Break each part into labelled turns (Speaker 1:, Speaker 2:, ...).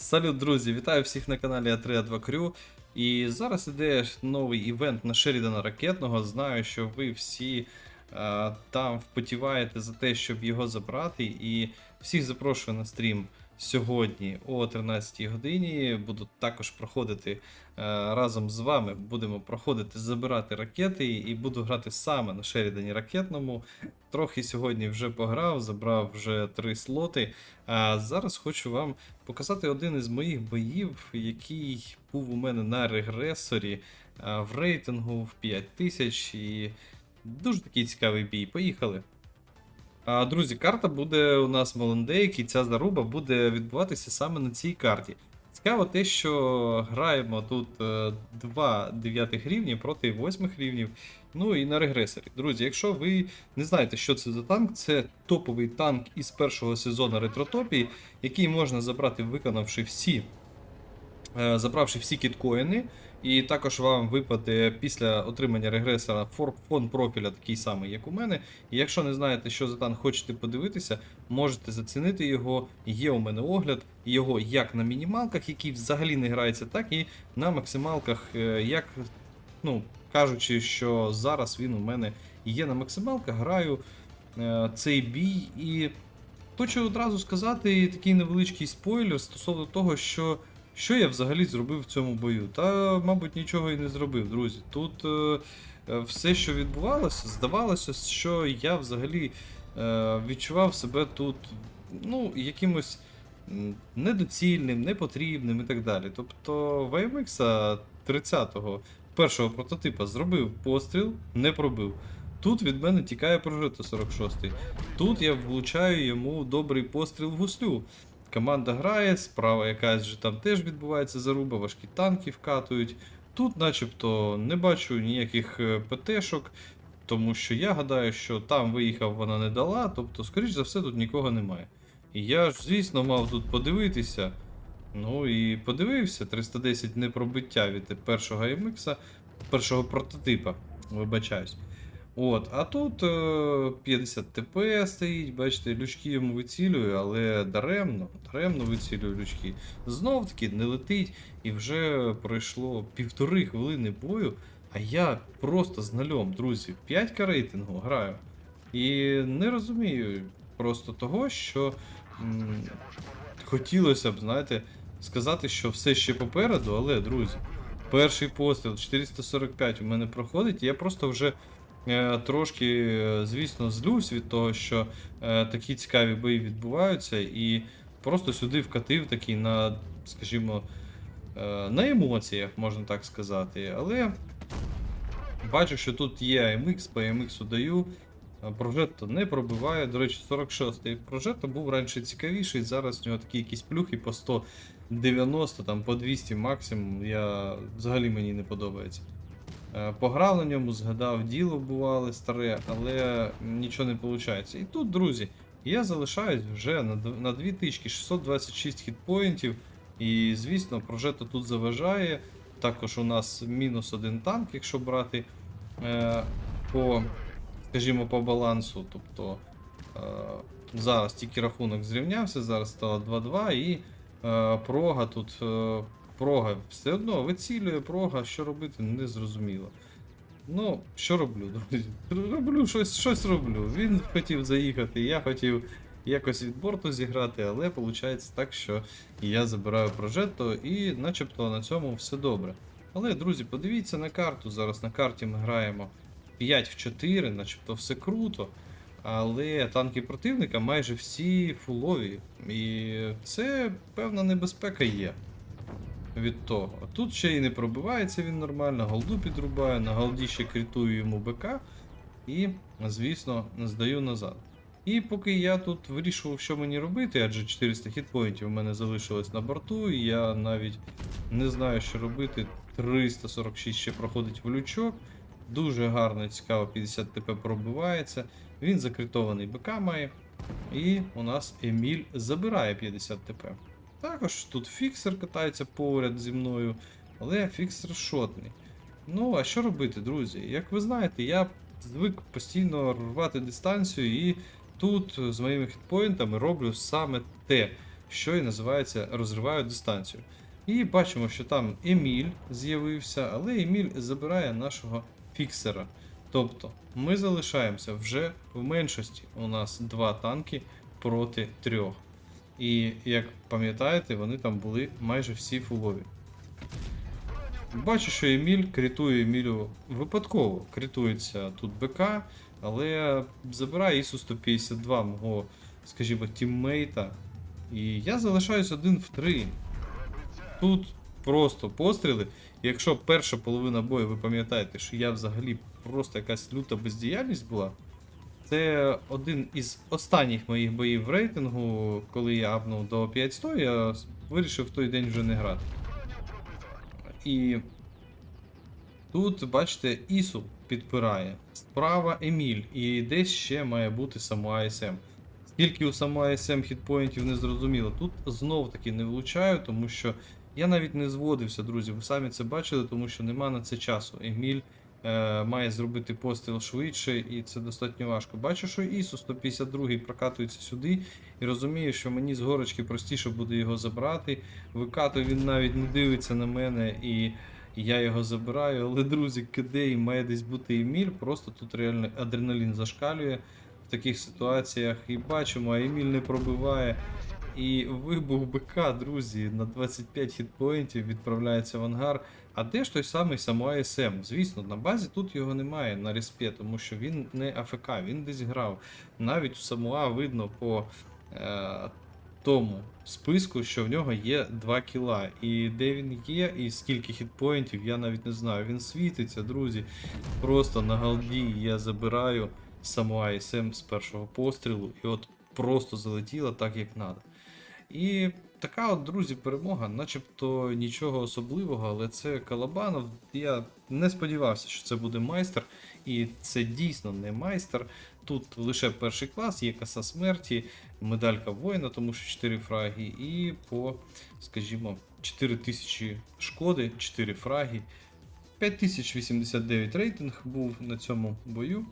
Speaker 1: Салют, друзі! Вітаю всіх на каналі А3А2 Крю. І зараз іде новий івент на Шерідана Ракетного. Знаю, що ви всі а, там впотіваєте за те, щоб його забрати. І всіх запрошую на стрім сьогодні о 13 годині. Буду також проходити е, разом з вами. Будемо проходити забирати ракети і буду грати саме на Шерідані ракетному. Трохи сьогодні вже пограв, забрав вже три слоти. А зараз хочу вам показати один із моїх боїв, який був у мене на регресорі в рейтингу в 5000 і дуже такий цікавий бій. Поїхали. Друзі, карта буде у нас Молондейк, і ця заруба буде відбуватися саме на цій карті. Цікаво те, що граємо тут е, два дев'ятих рівні проти восьмих рівнів. Ну і на регресорі. Друзі, якщо ви не знаєте, що це за танк, це топовий танк із першого сезону ретротопії, який можна забрати, виконавши всі, е, забравши всі кіткоїни. І також вам випаде після отримання регресора фон профіля такий самий, як у мене. І якщо не знаєте, що за танк хочете подивитися, можете зацінити його. Є у мене огляд його як на мінімалках, який взагалі не грається, так і на максималках, е, як ну, кажучи, що зараз він у мене є на максималках, граю е, цей бій і хочу одразу сказати такий невеличкий спойлер стосовно того, що. Що я взагалі зробив в цьому бою? Та, мабуть, нічого і не зробив, друзі. Тут е, е, все, що відбувалося, здавалося, що я взагалі е, відчував себе тут ну, якимось недоцільним, непотрібним і так далі. Тобто VMX 30-го першого прототипа зробив постріл, не пробив. Тут від мене тікає прожито 46-й. Тут я влучаю йому добрий постріл в гуслю. Команда грає, справа якась же там теж відбувається заруба, важкі танки вкатують. Тут, начебто, не бачу ніяких е, ПТшок, тому що я гадаю, що там виїхав вона не дала, тобто, скоріш за все, тут нікого немає. І я ж, звісно, мав тут подивитися. Ну і подивився, 310 непробиття від першого MX, першого прототипа, вибачаюсь. От, а тут е, 50 ТП стоїть, бачите, лючки йому вицілюю, але даремно, даремно вицілюю лючки. Знов таки не летить, і вже пройшло півтори хвилини бою, а я просто з нульом, друзі, 5 рейтингу граю. І не розумію просто того, що м, хотілося б, знаєте, сказати, що все ще попереду, але, друзі, перший постріл 445 у мене проходить, і я просто вже е, трошки, е, звісно, злюсь від того, що е, такі цікаві бої відбуваються, і просто сюди вкатив такий на, скажімо, е, на емоціях, можна так сказати. Але бачу, що тут є AMX, по AMX даю. Прожетто не пробиває. До речі, 46-й Прожетто був раніше цікавіший, зараз у нього такі якісь плюхи по 190, там по 200 максимум. Я взагалі мені не подобається. Е, Пограв на ньому, згадав, діло бували старе, але нічого не виходить. І тут, друзі, я залишаюсь вже на 2626 хітпоінтів. І, звісно, прожето тут заважає. Також у нас мінус один танк, якщо брати е, по, скажімо, по балансу. Тобто е, зараз тільки рахунок зрівнявся, зараз стало 2-2 і е, прога тут. Е, прога все одно вицілює прога, що робити, не зрозуміло. Ну, що роблю, друзі? Роблю щось, щось роблю. Він хотів заїхати, я хотів якось від борту зіграти, але виходить так, що я забираю прожетто і начебто на цьому все добре. Але, друзі, подивіться на карту. Зараз на карті ми граємо 5 в 4, начебто все круто. Але танки противника майже всі фулові. І це певна небезпека є від того. Тут ще й не пробивається він нормально, голду підрубаю, на голді ще критую йому БК і, звісно, здаю назад. І поки я тут вирішував, що мені робити, адже 400 хітпоінтів у мене залишилось на борту, і я навіть не знаю, що робити. 346 ще проходить в лючок. Дуже гарно, цікаво, 50 ТП пробивається. Він закритований БК має. І у нас Еміль забирає 50 ТП. Також тут фіксер катається поряд зі мною, але фіксер шотний. Ну, а що робити, друзі? Як ви знаєте, я звик постійно рвати дистанцію і тут з моїми хітпоінтами роблю саме те. що і називається розриваю дистанцію. І бачимо, що там Еміль з'явився, але Еміль забирає нашого фіксера. Тобто ми залишаємося вже в меншості. У нас два танки проти трьох. І як пам'ятаєте, вони там були майже всі фулові. Бачу, що Еміль критує Емілю випадково. Критується тут БК, але забирає Ісу 152 мого, скажімо, тіммейта. І я залишаюсь один в три. Тут просто постріли. Якщо перша половина бою, ви пам'ятаєте, що я взагалі просто якась люта бездіяльність була. Це один із останніх моїх боїв в рейтингу, коли я апнув до 500, я вирішив в той день вже не грати. І тут, бачите, Ісу підпирає. Справа Еміль, і десь ще має бути само АСМ. Скільки у само АСМ хітпоінтів не зрозуміло. Тут знов таки не влучаю, тому що я навіть не зводився, друзі. Ви самі це бачили, тому що нема на це часу. Еміль має зробити постріл швидше, і це достатньо важко. Бачу, що Ісу 152 прокатується сюди, і розумію, що мені з горочки простіше буде його забрати. Викату він навіть не дивиться на мене, і я його забираю. Але, друзі, кидей має десь бути Еміль, просто тут реально адреналін зашкалює в таких ситуаціях. І бачимо, а Еміль не пробиває. І вибух БК, друзі, на 25 хітпоінтів відправляється в ангар. А де ж той самий само СМ? Звісно, на базі тут його немає на респі, тому що він не АФК, він десь грав. Навіть у Самуа видно по е, тому списку, що в нього є 2 кіла. І де він є, і скільки хітпоінтів, я навіть не знаю. Він світиться, друзі. Просто на галді я забираю Самуа СМ з першого пострілу, і от просто залетіла так, як треба. І така от, друзі, перемога, начебто нічого особливого, але це Калабанов. Я не сподівався, що це буде майстер, і це дійсно не майстер. Тут лише перший клас, є каса смерті, медалька воїна, тому що 4 фраги, і по, скажімо, 4000 шкоди, 4 фраги. 5089 рейтинг був на цьому бою.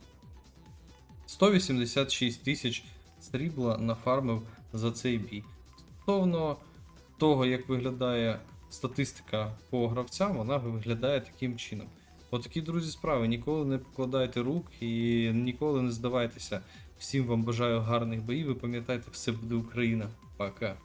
Speaker 1: 186 тисяч срібла нафармив за цей бій. Стосовно того, як виглядає статистика по гравцям, вона виглядає таким чином. Отакі, друзі, справи. Ніколи не покладайте рук і ніколи не здавайтеся. Всім вам бажаю гарних боїв. Ви пам'ятайте, все буде Україна. Пока.